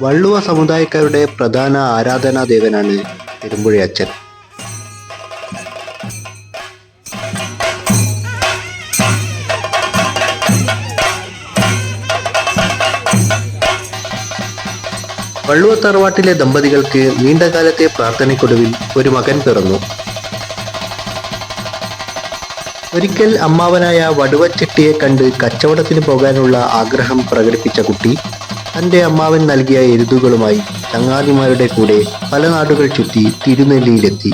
വള്ളുവ സമുദായക്കാരുടെ പ്രധാന ആരാധനാ ദേവനാണ് പെരുമ്പുഴയച്ചൻ വള്ളുവ തറവാട്ടിലെ ദമ്പതികൾക്ക് നീണ്ടകാലത്തെ പ്രാർത്ഥനയ്ക്കൊടുവിൽ ഒരു മകൻ പിറന്നു. ഒരിക്കൽ അമ്മാവനായ വടുവച്ചെട്ടിയെ കണ്ട് കച്ചവടത്തിന് പോകാനുള്ള ആഗ്രഹം പ്രകടിപ്പിച്ച കുട്ടി തന്റെ അമ്മാവൻ നൽകിയ എരുതുകളുമായി ചങ്ങാതിമാരുടെ കൂടെ പല നാടുകൾ ചുറ്റി തിരുനെല്ലിയിലെത്തി.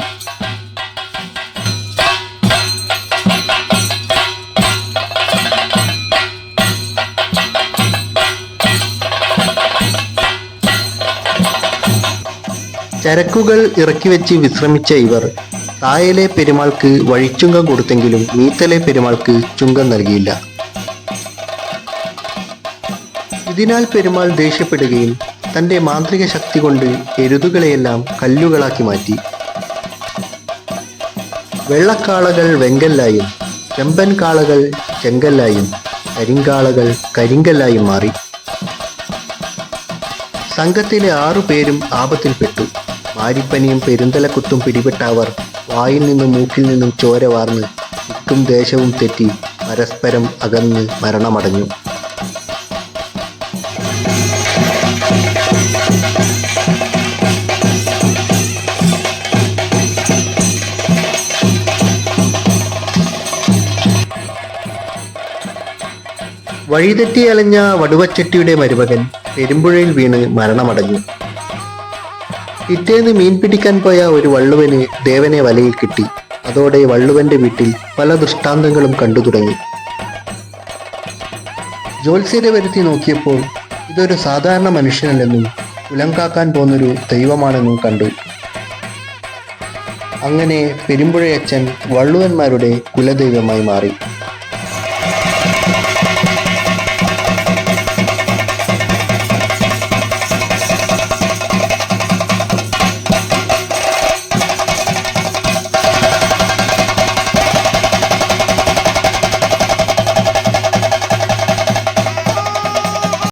ചരക്കുകൾ ഇറക്കി വെച്ച് വിശ്രമിച്ച ഇവർ തായലെ പെരുമാൾക്ക് വഴിച്ചുങ്കം കൊടുത്തെങ്കിലും മീത്തലെ പെരുമാൾക്ക് ചുങ്കം നൽകിയില്ല. ഇതിനാൽ പെരുമാൾ ദേഷ്യപ്പെടുകയും തന്റെ മാന്ത്രിക ശക്തി കൊണ്ട് എരുതുകളെയെല്ലാം കല്ലുകളാക്കി മാറ്റി. വെള്ളക്കാളകൾ വെങ്കല്ലായും ചെമ്പൻ കാളകൾ ചെങ്കല്ലായും കരിങ്കാളകൾ കരിങ്കല്ലായും മാറി. സംഘത്തിലെ ആറു പേരും ആപത്തിൽപ്പെട്ടു. മാരിപ്പനിയും പെരുന്തലക്കുത്തും പിടിപെട്ട അവർ വായിൽ നിന്നും മൂക്കിൽ നിന്നും ചോര വാർന്ന് ദിക്കും ദേശവും തെറ്റി പരസ്പരം അകന്ന് മരണമടഞ്ഞു. വഴിതെറ്റി അലഞ്ഞ വടുവച്ചെട്ടിയുടെ മരുമകൻ പെരുമ്പുഴയിൽ വീണ് മരണമടഞ്ഞു. പിറ്റേന്ന് മീൻ പിടിക്കാൻ പോയ ഒരു വള്ളുവന് ദേവനെ വലയിൽ കിട്ടി. അതോടെ വള്ളുവന്റെ വീട്ടിൽ പല ദൃഷ്ടാന്തങ്ങളും കണ്ടു തുടങ്ങി. ജോത്സ്യരെ വരുത്തി നോക്കിയപ്പോൾ ഇതൊരു സാധാരണ മനുഷ്യനല്ലെന്നും ഉലങ്കാക്കാൻ പോകുന്നൊരു ദൈവമാണെന്നും കണ്ടു. അങ്ങനെ പെരുമ്പുഴയച്ചൻ വള്ളുവന്മാരുടെ കുലദൈവമായി മാറി.